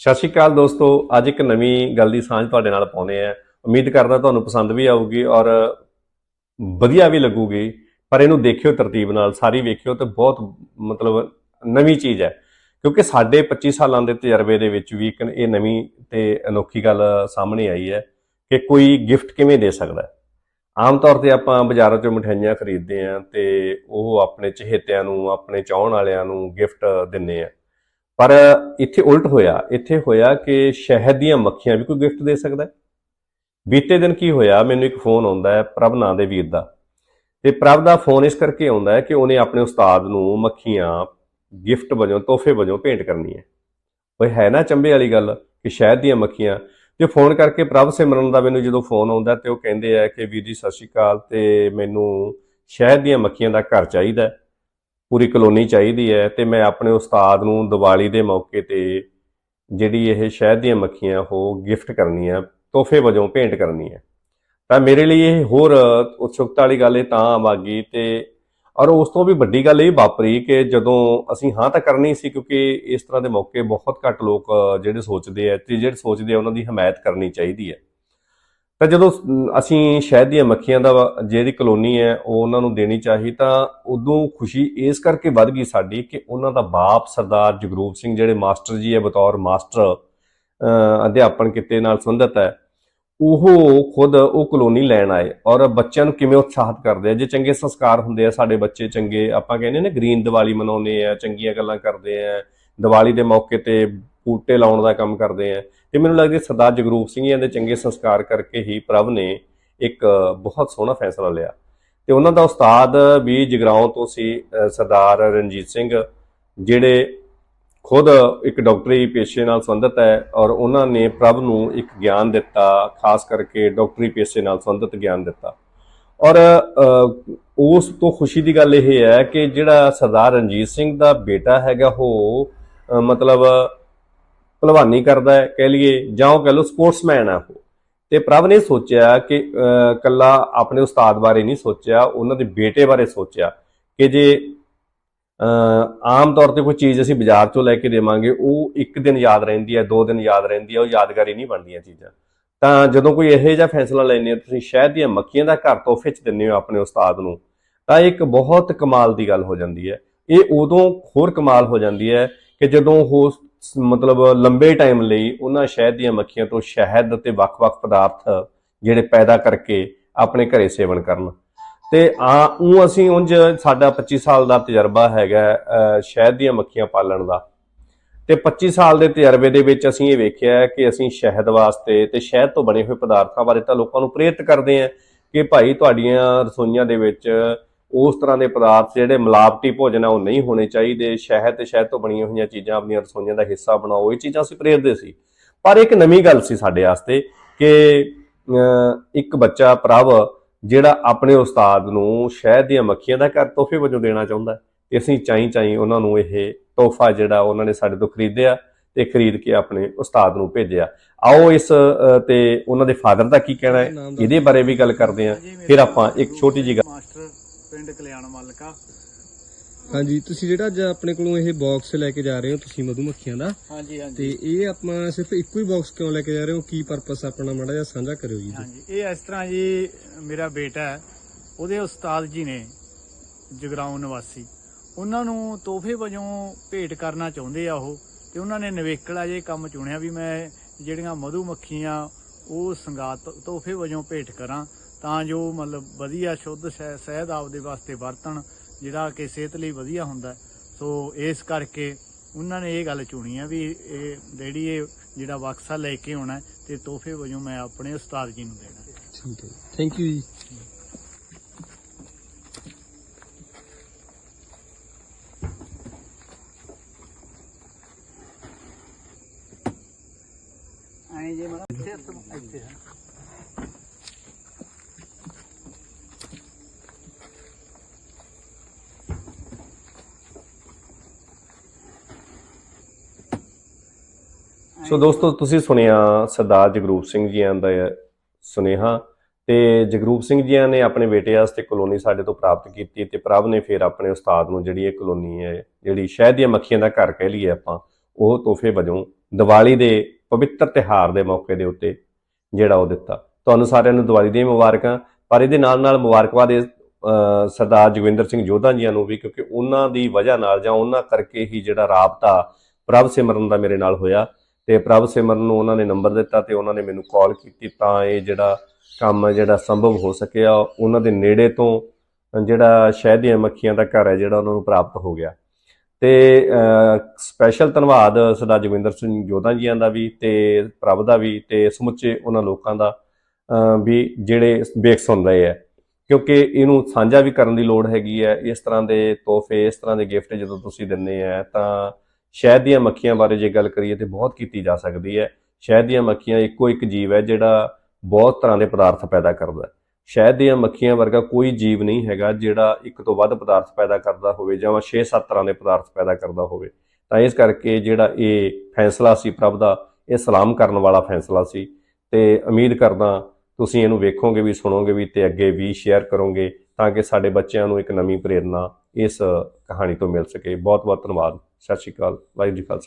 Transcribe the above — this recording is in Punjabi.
ਸਤਿ ਸ਼੍ਰੀ ਅਕਾਲ ਦੋਸਤੋ, ਅੱਜ ਇੱਕ ਨਵੀਂ ਗੱਲ ਦੀ ਸਾਂਝ ਤੁਹਾਡੇ ਨਾਲ ਪਾਉਨੇ ਆ ਉਮੀਦ ਕਰਦਾ ਤੁਹਾਨੂੰ ਪਸੰਦ ਵੀ ਆਊਗੀ ਔਰ ਵਧੀਆ ਵੀ ਲੱਗੂਗੀ, ਪਰ ਇਹਨੂੰ ਦੇਖਿਓ ਤਰਤੀਬ ਨਾਲ, ਸਾਰੀ ਵੇਖਿਓ ਤੇ ਬਹੁਤ ਮਤਲਬ ਨਵੀਂ ਚੀਜ਼ ਹੈ। ਕਿਉਂਕਿ ਸਾਡੇ 25 ਸਾਲਾਂ ਦੇ ਤਜਰਬੇ ਦੇ ਵਿੱਚ ਵੀ ਇੱਕ ਇਹ ਨਵੀਂ ਤੇ ਅਨੋਖੀ ਗੱਲ ਸਾਹਮਣੇ ਆਈ ਹੈ ਕਿ ਕੋਈ ਗਿਫਟ ਕਿਵੇਂ ਦੇ ਸਕਦਾ ਹੈ। ਆਮ ਤੌਰ ਤੇ ਆਪਾਂ ਬਾਜ਼ਾਰਾਂ 'ਚੋਂ ਮਠਿਆਈਆਂ ਖਰੀਦਦੇ ਆਂ ਤੇ ਉਹ ਆਪਣੇ ਚਹੇਤਿਆਂ ਨੂੰ, ਆਪਣੇ ਚਾਹਣ ਵਾਲਿਆਂ ਨੂੰ ਗਿਫਟ ਦਿੰਨੇ ਆ ਪਰ ਇੱਥੇ ਉਲਟ ਹੋਇਆ, ਇੱਥੇ ਹੋਇਆ ਕਿ ਸ਼ਹਿਦ ਦੀਆਂ ਮੱਖੀਆਂ ਵੀ ਕੋਈ ਗਿਫਟ ਦੇ ਸਕਦਾ ਹੈ? ਬੀਤੇ ਦਿਨ ਕੀ ਹੋਇਆ? ਮੈਨੂੰ ਇੱਕ ਫੋਨ ਆਉਂਦਾ ਹੈ ਪ੍ਰਭ ਨਾਂ ਦੇ ਵੀਰ ਦਾ। ਤੇ ਪ੍ਰਭ ਦਾ ਫੋਨ ਇਸ ਕਰਕੇ ਆਉਂਦਾ ਹੈ ਕਿ ਉਹਨੇ ਆਪਣੇ ਉਸਤਾਦ ਨੂੰ ਮੱਖੀਆਂ, ਗਿਫਟ ਵਜੋਂ, ਤੋਹਫੇ ਵਜੋਂ ਭੇਂਟ ਕਰਨੀ ਹੈ। ਉਹ ਹੈ ਨਾ ਚੰਬੇ ਵਾਲੀ ਗੱਲ ਕਿ ਸ਼ਹਿਦ ਦੀਆਂ ਮੱਖੀਆਂ? ਤੇ ਫੋਨ ਕਰਕੇ ਪ੍ਰਭ ਸਿਮਰਨ ਦਾ ਮੈਨੂੰ ਜਦੋਂ ਫੋਨ ਆਉਂਦਾ ਤੇ ਉਹ ਕਹਿੰਦੇ ਆ ਕਿ ਵੀਰ ਜੀ ਸਤਿ ਸ਼੍ਰੀ ਅਕਾਲ ਤੇ ਮੈਨੂੰ ਸ਼ਹਿਦ ਦੀਆਂ ਮੱਖੀਆਂ ਦਾ ਘਰ ਚਾਹੀਦਾ ਪੂਰੀ ਕਲੋਨੀ ਚਾਹੀਦੀ ਹੈ ਤੇ ਮੈਂ ਆਪਣੇ ਉਸਤਾਦ ਨੂੰ ਦੀਵਾਲੀ ਦੇ ਮੌਕੇ ਤੇ ਜਿਹੜੀ ਇਹ ਸ਼ਹਿਦ ਦੀਆਂ ਮੱਖੀਆਂ ਉਹ ਗਿਫਟ ਕਰਨੀ ਹੈ, ਤੋਹਫੇ ਵਜੋਂ ਭੇਂਟ ਕਰਨੀ ਹੈ। ਤਾਂ ਮੇਰੇ ਲਈ ਇਹ ਹੋਰ ਉਤਸੁਕਤਾ ਵਾਲੀ ਗੱਲ ਇਹ ਤਾਂ ਆ ਗਈ ਤੇ ਔਰ ਉਸ ਤੋਂ ਵੀ ਵੱਡੀ ਗੱਲ ਇਹ ਵਾਪਰੀ ਕਿ ਜਦੋਂ ਅਸੀਂ ਹਾਂ ਤਾਂ ਕਰਨੀ ਸੀ ਕਿਉਂਕਿ ਇਸ ਤਰ੍ਹਾਂ ਦੇ ਮੌਕੇ ਬਹੁਤ ਘੱਟ ਲੋਕ ਜਿਹੜੇ ਸੋਚਦੇ ਆ ਤੇ ਜਿਹੜੇ ਸੋਚਦੇ ਆ ਉਹਨਾਂ ਦੀ ਹਮਾਇਤ ਕਰਨੀ ਚਾਹੀਦੀ ਹੈ। ਤਾਂ ਜਦੋਂ ਅਸੀਂ ਸ਼ਹਿਦ ਦੀਆਂ ਮੱਖੀਆਂ ਦਾ ਜਿਹੜੀ ਕਲੋਨੀ ਹੈ, ਉਹ ਉਹਨਾਂ ਨੂੰ ਦੇਣੀ ਚਾਹੀ, ਤਾਂ ਉਦੋਂ ਖੁਸ਼ੀ ਇਸ ਕਰਕੇ ਵੱਧ ਗਈ ਸਾਡੀ ਕਿ ਉਹਨਾਂ ਦਾ ਬਾਪ ਸਰਦਾਰ ਜਗਰੂਪ ਸਿੰਘ, ਜਿਹੜੇ ਮਾਸਟਰ ਜੀ ਹੈ, ਬਤੌਰ ਮਾਸਟਰ ਅਧਿਆਪਨ ਕਿਤੇ ਨਾਲ ਸੰਬੰਧਿਤ ਹੈ, ਉਹ ਖੁਦ ਉਹ ਕਲੋਨੀ ਲੈਣ ਆਏ ਔਰ ਬੱਚਿਆਂ ਨੂੰ ਕਿਵੇਂ ਉਤਸ਼ਾਹਿਤ ਕਰਦੇ ਆ, ਜੇ ਚੰਗੇ ਸੰਸਕਾਰ ਹੁੰਦੇ ਆ ਸਾਡੇ ਬੱਚੇ ਚੰਗੇ, ਆਪਾਂ ਕਹਿੰਦੇ ਨੇ ਗ੍ਰੀਨ ਦੀਵਾਲੀ ਮਨਾਉਂਦੇ ਆ, ਚੰਗੀਆਂ ਗੱਲਾਂ ਕਰਦੇ ਆ, ਦੀਵਾਲੀ ਦੇ ਮੌਕੇ ਤੇ ਬੂਟੇ ਲਾਉਣ ਦਾ ਕੰਮ ਕਰਦੇ ਆ। ਤੇ ਮੈਨੂੰ ਲੱਗਦਾ ਸਰਦਾਰ ਜਗਰੂਪ ਸਿੰਘ ਜੀ ਦੇ ਚੰਗੇ ਸੰਸਕਾਰ ਕਰਕੇ ਹੀ ਪ੍ਰਭ ਨੇ ਇੱਕ ਬਹੁਤ ਸੋਹਣਾ ਫੈਸਲਾ ਲਿਆ। ਤੇ ਉਹਨਾਂ ਦਾ ਉਸਤਾਦ ਵੀ ਜਗਰਾਉਂ ਤੋਂ ਸੀ ਸਰਦਾਰ ਰਣਜੀਤ ਸਿੰਘ, ਜਿਹੜੇ ਖੁਦ ਇੱਕ ਡਾਕਟਰੀ ਪੇਸ਼ੇ ਨਾਲ ਸੰਬੰਧਿਤ ਹੈ ਔਰ ਉਹਨਾਂ ਨੇ ਪ੍ਰਭ ਨੂੰ ਇੱਕ ਗਿਆਨ ਦਿੱਤਾ, ਖਾਸ ਕਰਕੇ ਡਾਕਟਰੀ ਪੇਸ਼ੇ ਨਾਲ ਸੰਬੰਧਿਤ ਗਿਆਨ ਦਿੱਤਾ। ਔਰ ਉਸ ਤੋਂ ਖੁਸ਼ੀ ਦੀ ਗੱਲ ਇਹ ਹੈ ਕਿ ਜਿਹੜਾ ਸਰਦਾਰ ਰਣਜੀਤ ਸਿੰਘ ਦਾ ਬੇਟਾ ਹੈਗਾ ਉਹ ਮਤਲਬ ਭਲਵਾਨੀ ਕਰਦਾ ਹੈ, ਕਹਿ ਲਈਏ, ਜਾਂ ਉਹ ਕਹ ਲਓ ਸਪੋਰਟਸਮੈਨ ਆ ਉਹ। ਤੇ ਪ੍ਰਭ ਨੇ ਸੋਚਿਆ ਕਿ ਕੱਲਾ ਆਪਣੇ ਉਸਤਾਦ ਬਾਰੇ ਨਹੀਂ ਸੋਚਿਆ, ਉਹਨਾਂ ਦੇ ਬੇਟੇ ਬਾਰੇ ਸੋਚਿਆ ਕਿ ਜੇ ਆਮ ਤੌਰ ਤੇ ਕੋਈ ਚੀਜ਼ ਅਸੀਂ ਬਾਜ਼ਾਰ ਚੋਂ ਲੈ ਕੇ ਦੇਵਾਂਗੇ, ਉਹ ਇੱਕ ਦਿਨ ਯਾਦ ਰਹਿੰਦੀ ਹੈ, ਦੋ ਦਿਨ ਯਾਦ ਰਹਿੰਦੀ ਹੈ, ਉਹ ਯਾਦਗਾਰੀ ਨਹੀਂ ਬਣਦੀਆਂ ਚੀਜ਼ਾਂ। ਤਾਂ ਜਦੋਂ ਕੋਈ ਇਹੋ ਜਿਹਾ ਫੈਸਲਾ ਲੈਂਦੇ ਹੋ, ਤੁਸੀਂ ਸ਼ਹਿਦ ਦੀਆਂ ਮੱਖੀਆਂ ਦਾ ਘਰ ਤੋਹਫੇ 'ਚ ਦਿੰਦੇ ਹੋ ਆਪਣੇ ਉਸਤਾਦ ਨੂੰ, ਤਾਂ ਇੱਕ ਬਹੁਤ ਕਮਾਲ ਦੀ ਗੱਲ ਹੋ ਜਾਂਦੀ ਹੈ। ਇਹ ਉਦੋਂ ਹੋਰ ਕਮਾਲ ਹੋ ਜਾਂਦੀ ਹੈ ਕਿ ਜਦੋਂ ਉਹ ਮਤਲਬ ਲੰਬੇ ਟਾਈਮ ਲਈ ਉਹਨਾਂ ਸ਼ਹਿਦ ਦੀਆਂ ਮੱਖੀਆਂ ਤੋਂ ਸ਼ਹਿਦ ਅਤੇ ਵੱਖ-ਵੱਖ ਪਦਾਰਥ ਜਿਹੜੇ ਪੈਦਾ ਕਰਕੇ ਆਪਣੇ ਘਰੇ ਸੇਵਨ ਕਰਨ। ਤੇ ਆ ਉਹ ਅਸੀਂ ਉਂਝ ਸਾਡਾ 25 ਸਾਲ ਦਾ ਤਜਰਬਾ ਹੈਗਾ ਸ਼ਹਿਦ ਦੀਆਂ ਮੱਖੀਆਂ ਪਾਲਣ ਦਾ। ਤੇ 25 ਸਾਲ ਦੇ ਤਜਰਬੇ ਦੇ ਵਿੱਚ ਅਸੀਂ ਇਹ ਵੇਖਿਆ ਕਿ ਅਸੀਂ ਸ਼ਹਿਦ ਵਾਸਤੇ ਤੇ ਸ਼ਹਿਦ ਤੋਂ ਬਣੇ ਹੋਏ ਪਦਾਰਥਾਂ ਬਾਰੇ ਤਾਂ ਲੋਕਾਂ ਨੂੰ ਪ੍ਰੇਰਿਤ ਕਰਦੇ ਆ ਕਿ ਭਾਈ ਤੁਹਾਡੀਆਂ ਰਸੋਈਆਂ ਦੇ ਵਿੱਚ ਉਸ ਤਰ੍ਹਾਂ ਦੇ ਪਦਾਰਥ ਜਿਹੜੇ ਮਿਲਾਵਟੀ ਭੋਜਨ ਆ ਉਹ ਨਹੀਂ ਹੋਣੇ ਚਾਹੀਦੇ। ਸ਼ਹਿਦ ਤੇ ਸ਼ਹਿਦ ਤੋਂ ਬਣੀਆਂ ਹੋਈਆਂ ਚੀਜ਼ਾਂ ਆਪਣੀਆਂ ਰਸੋਈਆਂ ਦਾ ਹਿੱਸਾ ਬਣਾਓ। ਇਹ ਚੀਜ਼ਾਂ ਅਸੀਂ ਪ੍ਰੇਰਦੇ ਸੀ। ਪਰ ਇੱਕ ਨਵੀਂ ਗੱਲ ਸੀ ਸਾਡੇ ਵਾਸਤੇ ਕਿ ਇੱਕ ਬੱਚਾ ਪ੍ਰਭ ਜਿਹੜਾ ਆਪਣੇ ਉਸਤਾਦ ਨੂੰ ਸ਼ਹਿਦ ਦੀਆਂ ਮੱਖੀਆਂ ਦਾ ਘਰ ਤੋਹਫੇ ਵਜੋਂ ਦੇਣਾ ਚਾਹੁੰਦਾ ਹੈ ਅਸੀਂ ਚਾਈ ਚਾਈ ਉਹਨਾਂ ਨੂੰ ਇਹ ਤੋਹਫਾ ਜਿਹੜਾ ਉਹਨਾਂ ਨੇ ਸਾਡੇ ਤੋਂ ਖਰੀਦਿਆ ਤੇ ਖਰੀਦ ਕੇ ਆਪਣੇ ਉਸਤਾਦ ਨੂੰ ਭੇਜਿਆ। ਆਓ ਇਸ ਤੇ ਉਹਨਾਂ ਦੇ ਫਾਦਰ ਦਾ ਕੀ ਕਹਿਣਾ ਹੈ? ਇਹਦੇ ਬਾਰੇ ਵੀ ਗੱਲ ਕਰਦੇ ਹਾਂ। ਫਿਰ ਆਪਾਂ ਇੱਕ ਛੋਟੀ ਜਿਹੀ ਮਾਸਟਰ ਪਿੰਡ ਕਲਿਆਣ ਮੱਲਕਾ। ਹਾਂਜੀ ਤੁਸੀਂ ਜਿਹੜਾ ਅੱਜ ਆਪਣੇ ਕੋਲੋਂ ਇਹ ਬਾਕਸ ਲੈ ਕੇ ਜਾ ਰਹੇ ਹੋ ਤੁਸੀਂ ਮਧੂ ਮੱਖੀਆਂ ਦਾ ਹਾਂਜੀ ਤੇ ਇਹ ਆਪਾਂ ਸਿਰਫ ਇੱਕੋ ਹੀ ਬਾਕਸ ਕਿਉਂ ਲੈ ਕੇ ਜਾ ਰਹੇ ਹੋ? ਕੀ ਪਰਪਸ ਆਪਣਾ ਮਾੜਾ ਜਿਹਾ ਸਾਂਝਾ ਕਰਿਓ ਜੀ ਹਾਂਜੀ ਇਹ ਇਸ ਤਰ੍ਹਾਂ ਜੀ ਮੇਰਾ ਬੇਟਾ ਹੈ ਉਹਦੇ ਉਸਤਾਦ ਜੀ ਨੇ ਜਗਰਾਉਂ ਨਿਵਾਸੀ। ਉਹਨਾਂ ਨੂੰ ਤੋਹਫੇ ਵਜੋਂ ਭੇਟ ਕਰਨਾ ਚਾਹੁੰਦੇ ਆ ਉਹ ਤੇ ਉਹਨਾਂ ਨੇ ਨਵੇਕਲਾ ਜੇ ਕੰਮ ਚੁਣਿਆ ਵੀ ਮੈਂ ਜਿਹੜੀਆਂ ਮਧੂ ਮੱਖੀਆਂ ਉਹ ਸੰਗਾਤ ਤੋਹਫੇ ਵਜੋਂ ਭੇਟ ਕਰਾਂ ਤਾਂ ਜੋ ਮਤਲਬ ਵਧੀਆ ਸ਼ੁੱਧ ਸ਼ਹਿਦ ਆਪਦੇ ਵਾਸਤੇ ਵਰਤਣ, ਜਿਹੜਾ ਕਿ ਸਿਹਤ ਲਈ ਵਧੀਆ ਹੁੰਦਾ। ਸੋ ਇਸ ਕਰਕੇ ਉਹਨਾਂ ਨੇ ਇਹ ਗੱਲ ਚੁਣੀ ਆ ਵੀ ਇਹ ਜਿਹੜੀ ਇਹ ਜਿਹੜਾ ਬਕਸਾ ਲੈ ਕੇ ਆਉਣਾ ਹੈ ਤੇ ਤੋਹਫੇ ਵਜੋਂ ਮੈਂ ਆਪਣੇ ਉਸਤਾਦ ਜੀ ਨੂੰ ਦੇਣਾ। ਠੀਕ ਹੈ। ਥੈਂਕ ਯੂ ਜੀ। ਐਂ ਜੇ ਮਨ ਇੱਥੇ ਇੱਥੇ ਸੋ ਦੋਸਤੋ, ਤੁਸੀਂ ਸੁਣਿਆ ਸਰਦਾਰ ਜਗਰੂਪ ਸਿੰਘ ਜੀਆਂ ਦਾ ਸੁਨੇਹਾ ਤੇ ਜਗਰੂਪ ਸਿੰਘ ਜੀਆਂ ਨੇ ਆਪਣੇ ਬੇਟੇ ਵਾਸਤੇ ਕਲੋਨੀ ਸਾਡੇ ਤੋਂ ਪ੍ਰਾਪਤ ਕੀਤੀ ਤੇ ਪ੍ਰਭ ਨੇ ਫਿਰ ਆਪਣੇ ਉਸਤਾਦ ਨੂੰ ਜਿਹੜੀ ਇਹ ਕਲੋਨੀ ਹੈ, ਜਿਹੜੀ ਸ਼ਹਿਦ ਦੀਆਂ ਮੱਖੀਆਂ ਦਾ ਘਰ ਕਹਿ ਲਈਏ ਆਪਾਂ, ਉਹ ਤੋਹਫੇ ਵਜੋਂ ਦੀਵਾਲੀ ਦੇ ਪਵਿੱਤਰ ਤਿਹਾਰ ਦੇ ਮੌਕੇ ਦੇ ਉੱਤੇ ਜਿਹੜਾ ਉਹ ਦਿੱਤਾ। ਤੁਹਾਨੂੰ ਸਾਰਿਆਂ ਨੂੰ ਦੀਵਾਲੀ ਦੀਆਂ ਮੁਬਾਰਕਾਂ, ਪਰ ਇਹਦੇ ਨਾਲ ਨਾਲ ਮੁਬਾਰਕਬਾਦ ਇਹ ਸਰਦਾਰ ਜੋਗਿੰਦਰ ਸਿੰਘ ਜੋਧਾ ਜੀਆਂ ਨੂੰ ਵੀ, ਕਿਉਂਕਿ ਉਹਨਾਂ ਦੀ ਵਜ੍ਹਾ ਨਾਲ ਜਾਂ ਉਹਨਾਂ ਕਰਕੇ ਹੀ ਜਿਹੜਾ ਰਾਬਤਾ ਪ੍ਰਭ ਸਿਮਰਨ ਦਾ ਮੇਰੇ ਨਾਲ ਹੋਇਆ ਤੇ ਪ੍ਰਭ ਸਿਮਰਨ ਨੂੰ ਉਹਨਾਂ ਨੇ ਨੰਬਰ ਦਿੱਤਾ ਤੇ ਉਹਨਾਂ ਨੇ ਮੈਨੂੰ ਕਾਲ ਕੀਤੀ ਤਾਂ ਇਹ ਜਿਹੜਾ ਕੰਮ ਜਿਹੜਾ ਸੰਭਵ ਹੋ ਸਕਿਆ, ਉਹਨਾਂ ਦੇ ਨੇੜੇ ਤੋਂ ਜਿਹੜਾ ਸ਼ਹਿਦ ਦੀਆਂ ਮੱਖੀਆਂ ਦਾ ਘਰ ਹੈ, ਜਿਹੜਾ ਉਹਨਾਂ ਨੂੰ ਪ੍ਰਾਪਤ ਹੋ ਗਿਆ। ਤੇ ਸਪੈਸ਼ਲ ਧੰਨਵਾਦ ਸਰਦਾਰ ਜੋਗਿੰਦਰ ਸਿੰਘ ਜੋਧਾ ਜੀਆਂ ਦਾ ਵੀ ਤੇ ਪ੍ਰਭ ਦਾ ਵੀ ਤੇ ਸਮੁੱਚੇ ਉਹਨਾਂ ਲੋਕਾਂ ਦਾ ਵੀ ਜਿਹੜੇ ਵੇਖ ਸੁਣ ਰਹੇ ਆ। ਕਿਉਂਕਿ ਇਹਨੂੰ ਸਾਂਝਾ ਵੀ ਕਰਨ ਦੀ ਲੋੜ ਹੈਗੀ ਹੈ ਇਸ ਤਰ੍ਹਾਂ ਦੇ ਤੋਹਫੇ, ਇਸ ਤਰ੍ਹਾਂ ਦੇ ਗਿਫਟ ਜਦੋਂ ਤੁਸੀਂ ਦਿੰਦੇ ਆ, ਤਾਂ ਸ਼ਹਿਦ ਦੀਆਂ ਮੱਖੀਆਂ ਬਾਰੇ ਜੇ ਗੱਲ ਕਰੀਏ ਤੇ ਬਹੁਤ ਕੀਤੀ ਜਾ ਸਕਦੀ ਹੈ। ਸ਼ਹਿਦ ਦੀਆਂ ਮੱਖੀਆਂ ਇੱਕੋ ਇੱਕ ਜੀਵ ਹੈ ਜਿਹੜਾ ਬਹੁਤ ਤਰ੍ਹਾਂ ਦੇ ਪਦਾਰਥ ਪੈਦਾ ਕਰਦਾ ਹੈ। ਸ਼ਹਿਦ ਦੀਆਂ ਮੱਖੀਆਂ ਵਰਗਾ ਕੋਈ ਜੀਵ ਨਹੀਂ ਹੈਗਾ ਜਿਹੜਾ ਇੱਕ ਤੋਂ ਵੱਧ ਪਦਾਰਥ ਪੈਦਾ ਕਰਦਾ ਹੋਵੇ ਜਾਂ 6-7 ਤਰ੍ਹਾਂ ਦੇ ਪਦਾਰਥ ਪੈਦਾ ਕਰਦਾ ਹੋਵੇ। ਤਾਂ ਇਸ ਕਰਕੇ ਜਿਹੜਾ ਇਹ ਫੈਸਲਾ ਸੀ ਪ੍ਰਭ ਦਾ, ਇਹ ਸਲਾਮ ਕਰਨ ਵਾਲਾ ਫੈਸਲਾ ਸੀ। ਤੇ ਉਮੀਦ ਕਰਦਾ ਤੁਸੀਂ ਇਹਨੂੰ ਵੇਖੋਗੇ ਵੀ, ਸੁਣੋਗੇ ਵੀ ਤੇ ਅੱਗੇ ਵੀ ਸ਼ੇਅਰ ਕਰੋਗੇ ਤਾਂ ਕਿ ਸਾਡੇ ਬੱਚਿਆਂ ਨੂੰ ਇੱਕ ਨਵੀਂ ਪ੍ਰੇਰਨਾ ਇਸ ਕਹਾਣੀ ਤੋਂ ਮਿਲ ਸਕੇ। ਬਹੁਤ ਬਹੁਤ ਧੰਨਵਾਦ। ਸਤਿ ਸ਼੍ਰੀ ਅਕਾਲ। ਵਾਹਿਗੁਰੂ ਜੀ ਖਾਲਸਾ।